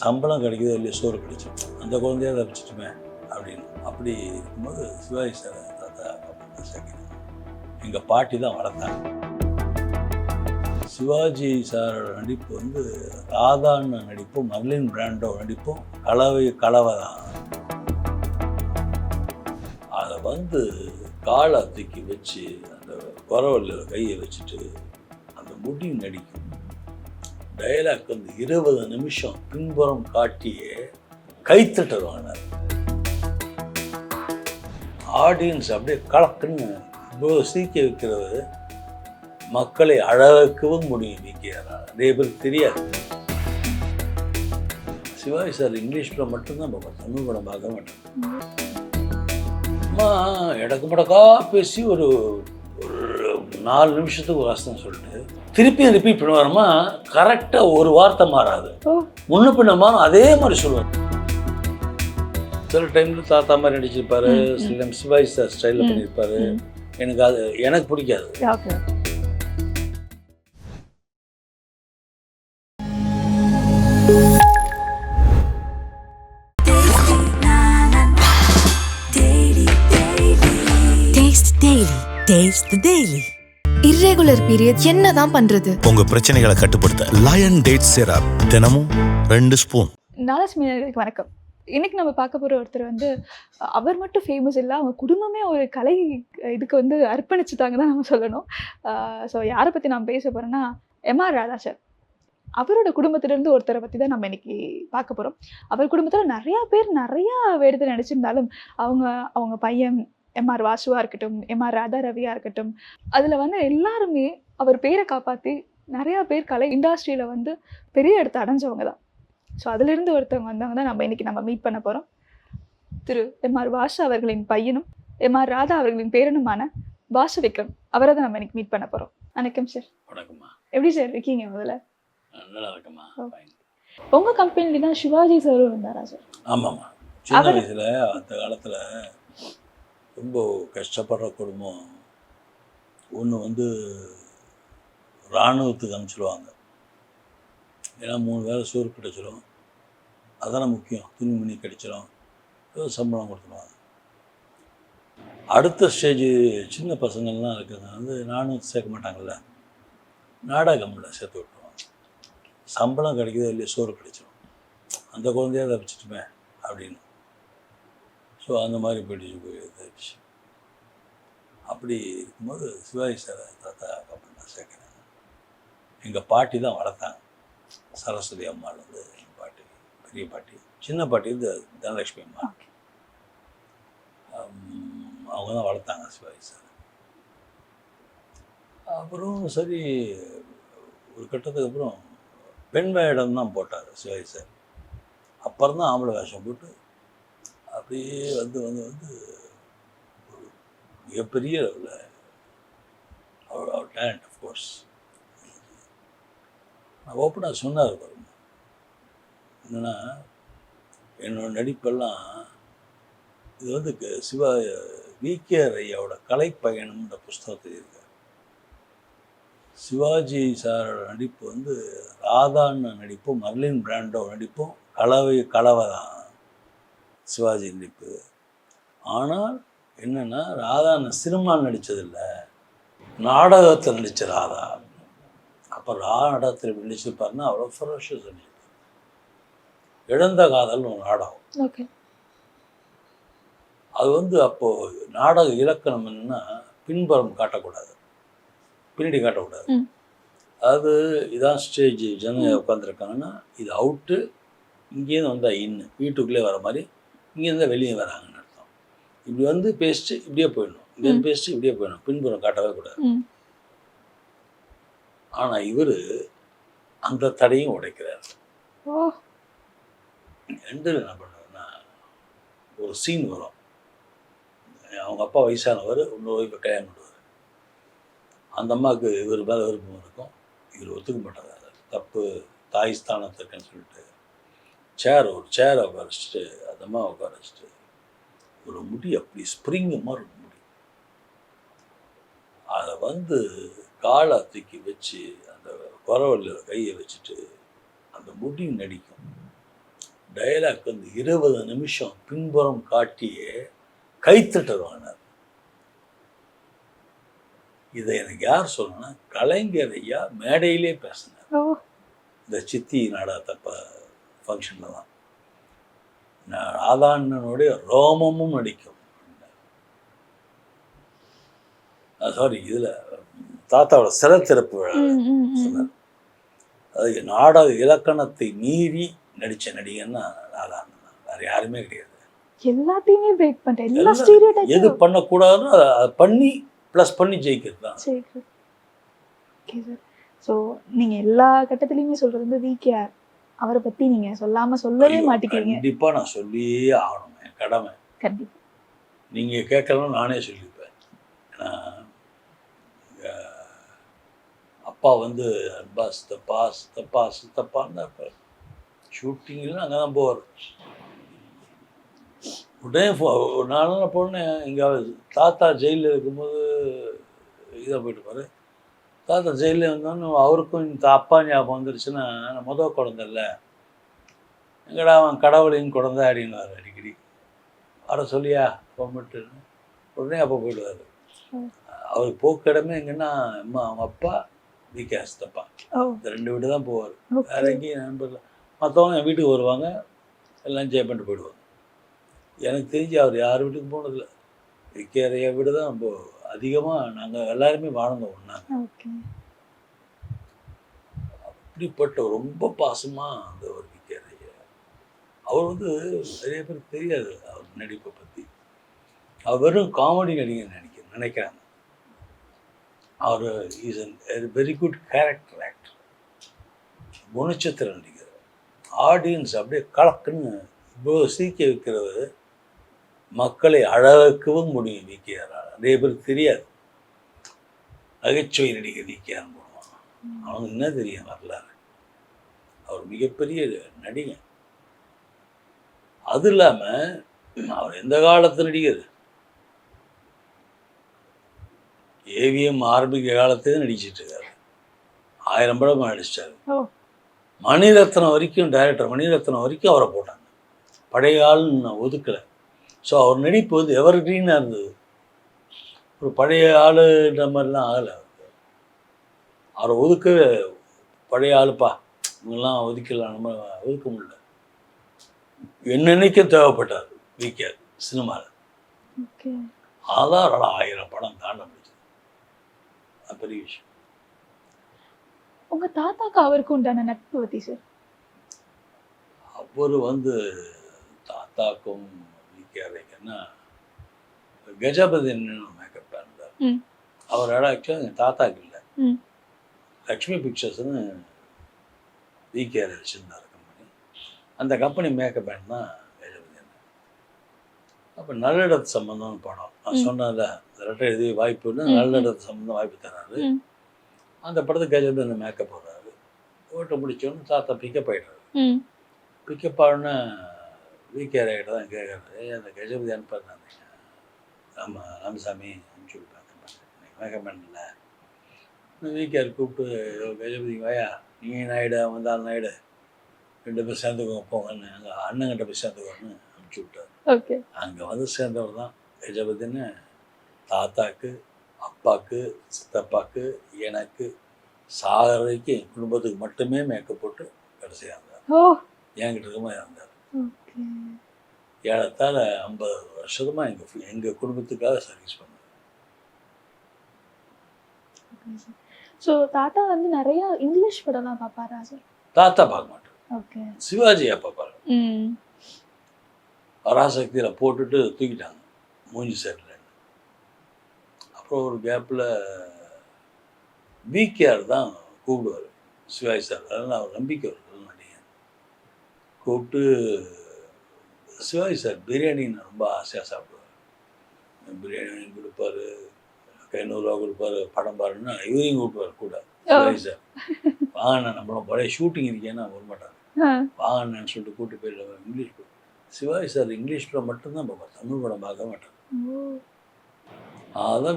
சம்பளம் கிடைக்குதோ இல்லையோ சோறு கிடைச்சிடும் அந்த குழந்தைய தப்பிச்சிட்டுமே அப்படின்னு. அப்படி இருக்கும்போது சிவாஜி சார் தாத்தா சேர்க்கணும் எங்கள் பாட்டி தான் வளர்த்தாங்க. சிவாஜி சாரோட நடிப்பு வந்து ராதாண்ண நடிப்பும் மர்லின் பிராண்டோ நடிப்பும் கலவை கலவை தான். அதை வந்து காலை தூக்கி வச்சு அந்த குறவல்ல கையை வச்சுட்டு அந்த முடி நடிக்கும் டயலாக் வந்து இருபது நிமிஷம் பின்புறம் காட்டியே கைத்தட்டல் வாங்கினார் ஆடியன்ஸ் அப்படியே கலக்குன்னு இவ்வளோ சிரிக்க வைக்கிறவர் மக்களை அழ வைக்கவும் முடியும் விக்கிறார் நிறைய பேருக்கு தெரியாது. சிவாஜி சார் இங்கிலீஷில் மட்டும்தான் பார்ப்போம் தமிழ் படம் பார்க்க மாட்டேன் அம்மா இடக்கு மடக்கா பேசி ஒரு நாலு நிமிஷத்துக்கு ஒரு வசனம் சொல்லிட்டு திருப்பியும் ரிப்பீட் பண்ணுவாருமா கரெக்டாக ஒரு வார்த்தை மாறாது. முன்ன பின்ன மாறும் அதே மாதிரி சொல்லுவார் சில டைம்ல தாத்தா மாதிரி நடிச்சிருப்பாரு. சில டைம் சிவாஜி சார் ஸ்டைலில் பண்ணியிருப்பாரு. எனக்கு அது எனக்கு பிடிக்காது. Taste the Daily. Irregular period என்னதான் பண்றது? உங்க பிரச்சனைகளை கட்டுப்படுத்த லயன் டேட் சிரப் தினமும் ரெண்டு ஸ்பூன் நாலஸ்மியர்களுக்கு வணக்கம். இன்னைக்கு நம்ம பார்க்க போகிற ஒருத்தர் வந்து அவர் மட்டும் ஃபேமஸ் இல்லை அவங்க குடும்பமே ஒரு கலை இதுக்கு வந்து அர்ப்பணிச்சுட்டாங்க தான் நம்ம சொல்லணும். ஸோ யாரை பற்றி நான் பேச போகிறேன்னா எம்ஆர் ராதா சார் அவரோட குடும்பத்திலேருந்து ஒருத்தரை பற்றி தான் நம்ம இன்னைக்கு பார்க்க போகிறோம் அவர் குடும்பத்தில் நிறையா பேர் நிறையா வேடத்தில் நடிச்சிருந்தாலும் அவங்க அவங்க பையன் எம்ஆர் வாசுவா இருக்கட்டும் எம்ஆர் ராதா ரவியா இருக்கட்டும் அதில் வந்து எல்லாருமே அவர் பேரை காப்பாற்றி நிறையா பேர் கலை இண்டஸ்ட்ரியில் வந்து பெரிய இடத்த அடைஞ்சவங்க தான். ஸோ அதிலிருந்து ஒருத்தவங்க வந்தவங்க தான் நம்ம இன்னைக்கு நம்ம மீட் பண்ண போகிறோம் திரு எம்ஆர் வாசு அவர்களின் பையனும் எம்ஆர் ராதா அவர்களின் பேரனுமான வாசு விக்ரம் அவரை தான் நம்ம இன்னைக்கு மீட் பண்ண போகிறோம் வணக்கம் சார் வணக்கம்மா. எப்படி சார் இருக்கீங்க முதல்ல? நல்லா இருக்குமா ஓ. fine. உங்கள் கம்பெனில தான் சிவாஜி சாரும் இருந்தாரா சார் ஆமாம்மா. சின்ன வயசில் அந்த காலத்தில் ரொம்ப கஷ்டப்படுற குடும்பம் ஒன்று வந்து இராணுவத்துக்கு அனுப்பிச்சிடுவாங்க ஏன்னா மூணு வேளை சோறு கிடச்சிடும் அதான முக்கியம். துணிமணி கிடைச்சிடும் சம்பளம் கொடுத்துருவாங்க. அடுத்த ஸ்டேஜ் சின்ன பசங்கள்லாம் இருக்கிறது வந்து நானும் சேர்க்க மாட்டாங்கல்ல. நாடகம்ல சேர்த்து விட்டுருவாங்க. சம்பளம் கிடைக்குதோ இல்லையோ சோறு கிடைச்சிடும் அந்த குழந்தைய தப்பிச்சிட்டுமே அப்படின்னு. ஸோ அந்த மாதிரி போயிடுச்சு போய் இதாகிடுச்சு அப்படி இருக்கும்போது சிவாஜி சார் தாத்தா அப்படின்னு நான் சேர்க்குறேன். எங்கள் பாட்டி தான் வளர்த்தாங்க. சரஸ்வதி அம்மாள் வந்து எங்கள் பாட்டி பெரிய பாட்டி. சின்ன பாட்டி வந்து தனலட்சுமி அம்மா. அவங்க தான் வளர்த்தாங்க சிவாஜி சார். அப்புறம் சரி ஒரு கட்டத்துக்கு அப்புறம் பெண் வேடம் தான் போட்டார் சிவாஜி சார். அப்புறம் தான் ஆம்பளை வேஷம் போட்டு அப்படியே வந்து வந்து வந்து ஒரு மிகப்பெரிய அளவில் அவர் அவர் டேலண்ட் அஃப்கோர்ஸ் நான் ஓப்பனாக சொன்னார் பாருங்க. என்னென்னா என்னோட நடிப்பெல்லாம் இது வந்து க- சிவா விகே ஐயாவோட கலைப்பயணம்ன்ற புஸ்தகத்தில் இருக்கு. சிவாஜி சாரோட நடிப்பு வந்து ராதான்னு நடிப்பும் மர்லின் பிராண்டோ நடிப்பும் கலவை கலவை தான் சிவாஜி நடிப்பு. ஆனால் என்னன்னா ராதாண்ண சினிமா நடித்ததில்ல நாடகத்தில் நடித்த ராதா. அப்போ நாடகத்தில் நடிச்சிருப்பாருன்னா அவ்வளோ ஃபெரோஷியஸ் நடிச்சிருப்பார். இழந்த காதல்னு ஒரு நாடகம். அது வந்து அப்போது நாடக இலக்கணம் என்னன்னா பின்புறம் காட்டக்கூடாது. பின்னாடி காட்டக்கூடாது. அதாவது இதான் ஸ்டேஜ் ஜனங்க உட்காந்துருக்காங்கன்னா இது அவுட்டு இங்கேருந்து வந்தால் இன்னு வீட்டுக்குள்ளே வர மாதிரி இங்கேருந்து வெளியே வராங்கன்னு அர்த்தம். இப்படி வந்து பேசிட்டு இப்படியே போயிடணும். இங்கேருந்து பேசிட்டு இப்படியே போயிடணும். பின்புறம் காட்டவே கூடாது. ஆனால் இவர் அந்த தடையும் உடைக்கிறார். ரெண்டில் என்ன பண்ணுறாருன்னா ஒரு சீன் வரும். அவங்க அப்பா வயசானவர் இன்னொரு ஒய்ஃபை கல்யாணம் பண்ணுவார். அந்த அம்மாவுக்கு இவர் மேலே விருப்பம் இருக்கும். இவர் ஒத்துக்க மாட்டார். தப்பு தாய் ஸ்தானத்துக்குன்னு சொல்லிட்டு சேர் ஒரு சேரை உட்கார வச்சுட்டு அந்த அம்மா உட்கார வச்சுட்டு ஒரு முடி அப்படி ஸ்ப்ரிங் மாதிரி ஒரு முடி. அதை வந்து காலை தூக்கி வச்சு அந்த குறவல்ல கையை வச்சுட்டு அந்த முடி நடிக்கும். டயலாக் வந்து இருபது நிமிஷம் பின்புறம் காட்டியே கைத்தட்டல் வாங்கினார் இதை எனக்கு யார் சொல்லணும்னா கலைஞர் ஐயா மேடையிலே பேசினார். இந்த சித்தி நாடகத்தப்ப ஃபங்க்ஷனில் தான். நான் ராதாண்ணனுடைய ரோமமும் நடிக்கும். சாரி இதில் தாத்தாவோட சில திறப்பு விழா. சொன்னார். அது நாடக இலக்கணத்தை மீறி நடித்த நடிகன்னா ராதாண்ணன் தான். வேறு யாருமே கிடையாது. எல்லாத்தையுமே பிரேக் பண்ணிட்டேன் எது பண்ணக்கூடாதுன்னு அதை பண்ணி ப்ளஸ் பண்ணி ஜெயிக்கிறது தான். ஓகே சார் ஸோ நீங்கள் எல்லா கட்டத்துலையுமே சொல்கிறது வந்து விகேஆர் அவரை பற்றி நீங்கள் சொல்லாமல் சொல்லவே மாட்டேங்கிறீங்க கண்டிப்பாக நான் சொல்லியே ஆகணும் கடமை. கண்டிப்பாக நீங்கள் கேட்கலாம் நானே ஏன்னா எங்க அப்பா வந்து அப்பா சித்தப்பா சித்தப்பா சித்தப்பான்னு தான் ஷூட்டிங்கில் அங்கே தான் போவார். உடனே நாள் போனேன் இங்கே தாத்தா ஜெயிலில் இருக்கும்போது இதாக போயிட்டு பாரு தாத்தா ஜெயிலில் வந்தோன்னு அவருக்கும் இந்த அப்பா ஞாபகம் வந்துருச்சுன்னா நான் முத குழந்தைல்ல எங்கடா அவன் கடவுளின் குழந்தை அப்படின்னுவார் அடிக்கடி. வர சொல்லியா? போட்டு உடனே அப்போ போயிடுவார். அவர் போக்கிடமே எங்கன்னா அம்மா அவங்க அப்பா விகே அஸ்தப்பா. இந்த ரெண்டு வீடு தான் போவார். வேற எங்கேயும் நண்பர்கள். மற்றவங்க என் வீட்டுக்கு வருவாங்க எல்லாம் என்ஜாய் பண்ணிட்டு போயிடுவாங்க. எனக்கு தெரிஞ்சு அவர் யார் வீட்டுக்கும் போனதில்லை. விகேரைய வீடு தான் ரொம்ப அதிகமாக நாங்கள் எல்லாருமே வாழ்ந்தோம் ஒன்றா அப்படிப்பட்ட ரொம்ப பாசமாக அந்த ஒரு விகேரைய அவர் வந்து நிறைய பேருக்கு தெரியாது அவர் நடிப்பை பற்றி அவர் வெறும் காமெடி நடிகர் நினைக்க நினைக்கிறாங்க. அவர் is an very good character actor குணச்சித்திர நடிகர். ஆடியன்ஸ் அப்படியே கலக்குன்னு இவ்வளோ சிரிக்க வைக்கிறவர் மக்களை அழ வைக்கவும் முடியும் விகேஆரால் நிறைய பேருக்கு தெரியாது. நகைச்சுவை நடிகர் விகேஆர் போடுவான் அவனுக்கு என்ன தெரியும் வரலாறு? அவர் மிகப்பெரிய நடிகர் அது இல்லாமல் அவர் எந்த காலத்து நடிகர்? ஏவிஎம் ஆரம்பிக்க காலத்துக்கு நடிச்சிட்டு இருக்காரு. ஆயிரம் படம் நடிச்சிட்டாரு. மணிரத்னம் வரைக்கும் டைரக்டர் மணிரத்னம் வரைக்கும் அவரை போட்டாங்க. பழைய ஆள்னு ஒதுக்கலை. ஸோ அவர் நடிப்பு வந்து எவர் கிரீனாக இருந்தது. ஒரு பழைய ஆளுன்ற மாதிரிலாம் ஆகலை. அவரை ஒதுக்கவே பழைய ஆளுப்பா. இவங்கெல்லாம் ஒதுக்கலாம் நம்ம ஒதுக்க முடியல. என்னென்னைக்கும் தேவைப்பட்டார்? விகே சினிமாவில் ஓகே. ஆதாரம் ஆயிரம் படம் தாண்ட முடிஞ்சது. அது பெரிய விஷயம். உங்கள் தாத்தாக்கு அவருக்கு உண்டான நட்பு பற்றி சார் அவர் வந்து தாத்தாக்கும் விகேரைக்குன்னா கஜபதின்னு மேக்கப் இருந்தார் ம். அவர் இடம் ஆக்சுவலாக எங்கள் தாத்தாக்கு இல்லை. லக்ஷ்மி பிக்சர்ஸ்னு விகேஆர் வச்சுருந்தார் கம்பெனி அந்த கம்பெனி மேக்கப் பேண்ட் தான் கஜபதி அப்போ நல்லிடத்து சம்பந்தம்னு படம். நான் இந்த ரெட்டை எழுதி வாய்ப்புன்னு நல்லிடத்து சம்பந்தம் வாய்ப்பு தராரு. அந்த படத்துக்கு கஜபதி மேக்கப் போடுறாரு. ஓட்ட முடிச்சோன்னு தாத்தா பிக்கப் ஆகிடுறாரு பிக்கப் ஆன விகே கிட்ட தான் கேட்குறது ஏய் அந்த கஜபதி அனுப்பாருங்க ஆமாம் ராமசாமி அனுப்பிச்சு விடுப்பேன் மேக்கப் பண்ணல. விகேஆர் கூப்பிட்டு "யோ, கஜபதி வாயா? நீ நாயுடு வந்தால் நாயுடு. ரெண்டு பேரும் சேர்ந்துக்கோங்க போங்கன்னு. அங்கே அண்ணங்கிட்ட போய் சேர்ந்துக்கோன்னு அனுப்பிச்சி விட்டார். ஓகே. அங்கே வந்து சேர்ந்தவர் தான் கஜபதின்னு. தாத்தாக்கு அப்பாக்கு சித்தப்பாக்கு எனக்கு சாகர வரைக்கும் குடும்பத்துக்கு மட்டுமே மேக்கப் போட்டு கடைசியாக இருந்தார். என்கிட்ட இருக்கமா இருந்தார் ஏறத்தாழ ஐம்பது வருஷமாக எங்கள் எங்கள் குடும்பத்துக்காக சர்வீஸ் பண்ணார் ஸோ தாத்தா வந்து நிறைய இங்கிலீஷ் படம்லாம் பார்ப்பாரா சார் தாத்தா பார்க்க மாட்டார். ஓகே சிவாஜி அப்பா பாரு ம். பராசக்தியில் போட்டுட்டு தூக்கிட்டாங்க. மூஞ்சி சரியில்லைன்னு அப்புறம் ஒரு கேப்பில் விகேஆர் தான் கூப்பிடுவார். சிவாஜி சார் அதனால் அவர் நம்பிக்கை ஒரு நடிகர். கூப்பிட்டு சிவாஜி சார் பிரியாணி நான் ரொம்ப ஆசையாக சாப்பிடுவார். பிரியாணி கொடுப்பாரு ஐநூறுரூவா கொடுப்பாரு படம் பாருன்னா இவரையும் கூப்பிடுவார் கூட. சிவாஜி சார் வாங்கண்ணா நம்மளும் பழைய ஷூட்டிங் இருக்கேன்னா வர மாட்டாங்க வாங்கண்ணான்னு சொல்லிட்டு கூப்பிட்டு போயிடுவார் இங்கிலீஷ் சிவாஜி சார் இங்கிலீஷ் படம் மட்டும்தான் பார்ப்பார் தமிழ் படம் பார்க்க மாட்டார்.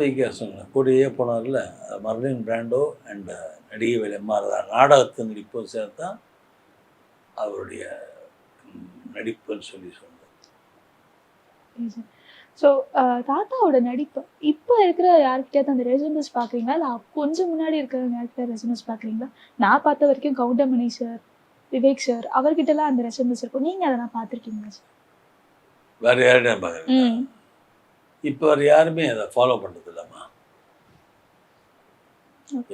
வைக்க சொன்னேன் கூடயே போனார்ல மர்லின் பிராண்டோ அண்ட் நடிகை வேலை எம்ஆர் நாடகத்து நடிப்போம் சேர்த்தா அவருடைய பதில் சொல்லி சொன்னது ஸோ தாத்தாவோட நடிப்பு. இப்போ இருக்கிற யார்கிட்டயாவது அந்த ரெசுமஸ் பார்க்குறீங்களா இல்லை கொஞ்சம் முன்னாடி இருக்கிறவங்க யார்கிட்ட ரெசுமஸ் பார்க்குறீங்களா நான் பார்த்த வரைக்கும் கவுண்டமணி சார் விவேக் சார் அவர்கிட்டலாம் அந்த ரெசுமஸ் இருக்கும். நீங்கள் அதெல்லாம் பார்த்துருக்கீங்களா சார் வேற யார்கிட்ட பார்க்குறேன் இப்போ வேறு யாருமே அதை ஃபாலோ பண்ணுறது இல்லைம்மா.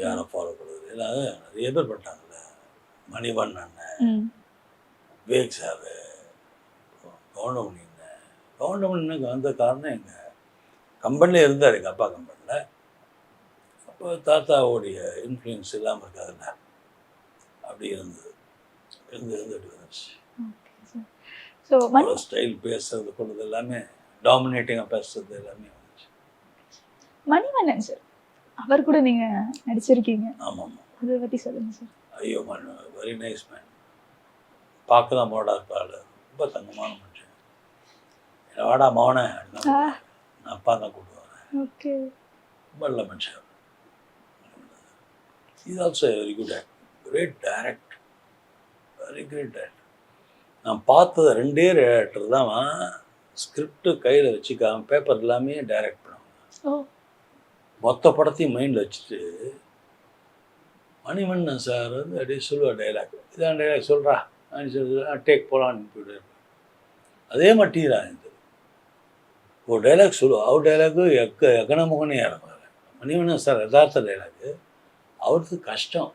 யாரும் ஃபாலோ பண்ணுறது இல்லை. அது நிறைய பேர் பண்ணிட்டாங்கல்ல. மணிவண்ணன் விவேக் சார் கவுண்டமணி கவுண்டமணிக்கு வந்த காரணம் எங்கள் கம்பெனியில் இருந்தார் எங்கள் அப்பா கம்பெனியில் அப்போ தாத்தாவுடைய இன்ஃப்ளூயன்ஸ் இல்லாமல் இருக்காதுல்ல அப்படி இருந்தது. இருந்து இருந்துட்டு வந்துச்சு மணி ஸ்டைல் பேசுறது கொண்டது எல்லாமே டாமினேட்டிங்காக பேசுறது எல்லாமே வந்துச்சு. மணிவண்ணன் சார் அவர் கூட நீங்கள் நடிச்சிருக்கீங்க. ஆமாம். ஆமாம் அதை பற்றி சொல்லுங்கள் சார் ஐயோ மன் வெரி நைஸ் மேன் பார்க்க தான் போடா இருப்பாள் ரொம்ப தங்கமான என்ன வாடா மவனே ஆ. நான் அப்பா தான் ஓகே. ரொம்ப நல்ல மனுஷன் is also very good act great direct very great direct நான் பார்த்தது ரெண்டே டேரக்டர் தான் ஸ்கிரிப்ட் கையில் வச்சுக்காம பேப்பர் எல்லாமே டைரக்ட் பண்ணுவாங்க மொத்த படத்தையும் மைண்டில் வச்சுட்டு மணிவண்ணன் சார் வந்து அப்படியே சொல்லுவார் டைலாக் இதான் டைலாக் சொல்கிறா டேக் போகலான்னு போயிட்டு அதே மாதிரி டி ராஜேந்தர் ஒரு டைலாக் சொல்லுவோம் அவர் டைலாக்கு எக்க எக்கன முகனே இறங்குவார் மணிவண்ணன் சார் யதார்த்த டைலாக்கு அவருக்கு கஷ்டம்.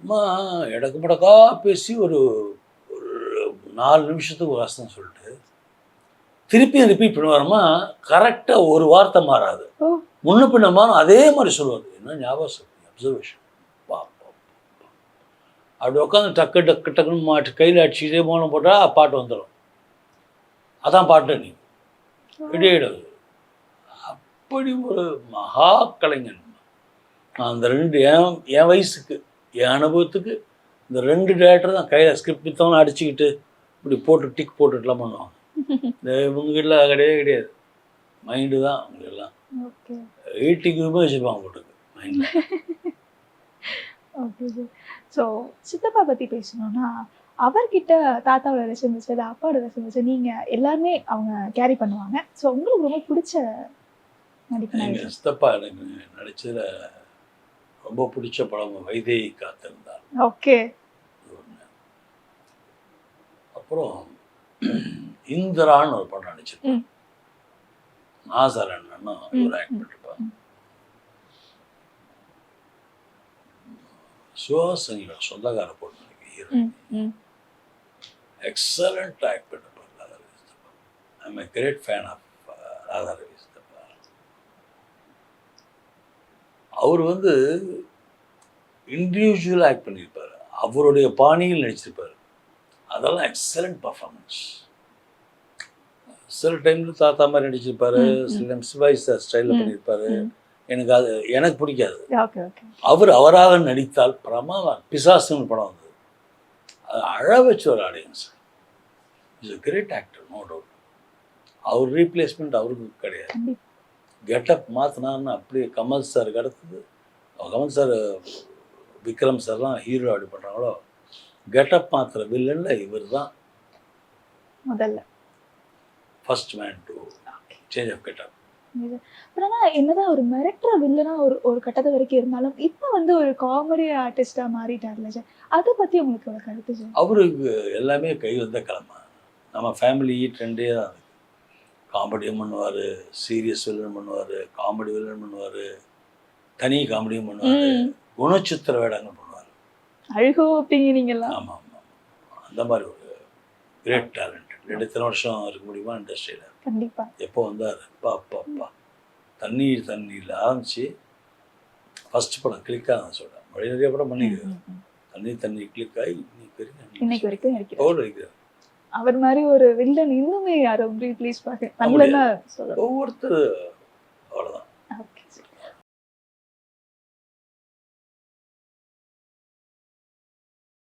அம்மா இடக்கு முடக்கா பேசி ஒரு ஒரு நாலு நிமிஷத்துக்கு ஒரு வசனம் சொல்லிட்டு திருப்பியும் ரிப்பீட் பண்ணுவாரம்மா கரெக்டாக ஒரு வார்த்தை மாறாது. முன்ன பின்ன மாறும் அதே மாதிரி சொல்லுவார். என்ன ஞாபகம் சக்தி அப்சர்வேஷன். அப்படி உட்காந்து டக்கு டக்கு டக்குன்னு மாட்டு கையில் அடிச்சுக்கிட்டே மோனம் போட்டால் பாட்டு வந்துடும் அதான் பாட்டு நீ. ஆகிடுது அப்படி ஒரு மகா கலைஞன் அந்த ரெண்டு என் என் வயசுக்கு என் அனுபவத்துக்கு இந்த ரெண்டு டேரக்டர் தான் கையில் ஸ்கிரிப்ட் வித்தவங்க அடிச்சுக்கிட்டு இப்படி போட்டு டிக் போட்டுட்டுலாம் பண்ணுவாங்க. இந்த இவங்ககிட்டலாம் கிடையவே கிடையாது. மைண்டு தான் அவங்களெல்லாம். ஓகே. எயிட்டிக்கு ரூபாய் வச்சுருப்பாங்க போட்டுக்கு மைண்டில் ஓகே ஸோ சித்தப்பா பற்றி பேசணும்னா அவர்கிட்ட தாத்தாவோட ரெசன்ஸ் இல்லை அப்பாவோட ரெசன்ஸ் நீங்கள் எல்லாருமே அவங்க கேரி பண்ணுவாங்க. ஸோ உங்களுக்கு ரொம்ப பிடிச்ச நடிப்பு. சித்தப்பா எனக்கு நடிச்சதுல ரொம்ப பிடிச்ச படம் வைதேகி காத்திருந்தார். ஓகே அப்புறம் இந்திரான்னு ஒரு படம் நடிச்சிருப்பேன் ம். நாசர் அண்ணனும் இவர் ஆக்ட் பண்ணிருப்பார் சிவசனியோட சொந்தக்கார பொண்ணு ஹீரோ ஆக்ட் பண்ணிருப்பார் ராதா ரவி சித்தப்பா I'm a great fan of Radha Ravi சித்தப்பா அவர் வந்து இண்டிவிஜுவல் ஆக்ட் பண்ணியிருப்பார். அவருடைய பாணியில் நடிச்சிருப்பார். அதெல்லாம் எக்ஸலண்ட் பர்ஃபார்மன்ஸ் சில டைம்ல தாத்தா மாதிரி நடிச்சிருப்பாரு. சில டைம் சிவாஜி சார் ஸ்டைலில் பண்ணியிருப்பாரு. எனக்கு அது எனக்கு பிடிக்காது. அவர் அவராக நடித்தால் பிரமாதம். பிசாசுன்னு படம் வந்தது. அது அழ வச்ச ஒரு audience is a great actor no doubt our replacement அவருக்கு கிடையாது. கெட்டப் மாற்றினான்னு அப்படியே கமல் சாருக்கு அடுத்தது. கமல் சார் விக்ரம் சார்லாம் ஹீரோ அப்படி பண்ணுறாங்களோ கெட்டப் மாத்திர வில்லனில் இவர் தான் முதல்ல. First man to change of getup but ஆனால் என்னதான் ஒரு மிரட்டுற வில்லனா ஒரு ஒரு கட்டத்து வரைக்கும் இருந்தாலும் இப்போ வந்து ஒரு காமெடி ஆர்டிஸ்டாக மாறிட்டார்ல சார் அதை பற்றி உங்களுக்கு ஒரு கருத்து சார் அவருக்கு எல்லாமே கை வந்த கிழமை. நம்ம ஃபேமிலி ட்ரெண்டே தான் இருக்கு. காமெடியும் பண்ணுவார் சீரியஸ் வில்லன் பண்ணுவார் காமெடி வில்லன் பண்ணுவார் தனி காமெடியும் பண்ணுவார் குணச்சித்திர வேடங்கள் பண்ணுவார். அழுகோ நீங்கெல்லாம். ஆமாம் ஆமாம் அந்த மாதிரி ஒரு கிரேட் டேலண்ட் எத்தனை வருஷம் இருக்க முடியுமா இண்டஸ்ட்ரியில் கண்டிப்பா. எப்போ வந்தார்? அப்பா அப்பா அப்பா. தண்ணீர் தண்ணீரில் ஆரம்பிச்சு ஃபர்ஸ்ட் படம் கிளிக்காக நான் சொல்கிறேன் மழை நிறைய படம் பண்ணிக்கிறேன். தண்ணீர் தண்ணீர் கிளிக் ஆகி இன்னைக்கு வரைக்கும் இன்னைக்கு வரைக்கும் அவர் மாதிரி ஒரு வில்லன் இன்னுமே யாரும் ரீப்ளேஸ் பார்க்க. ஒவ்வொருத்தர் அவ்வளோதான்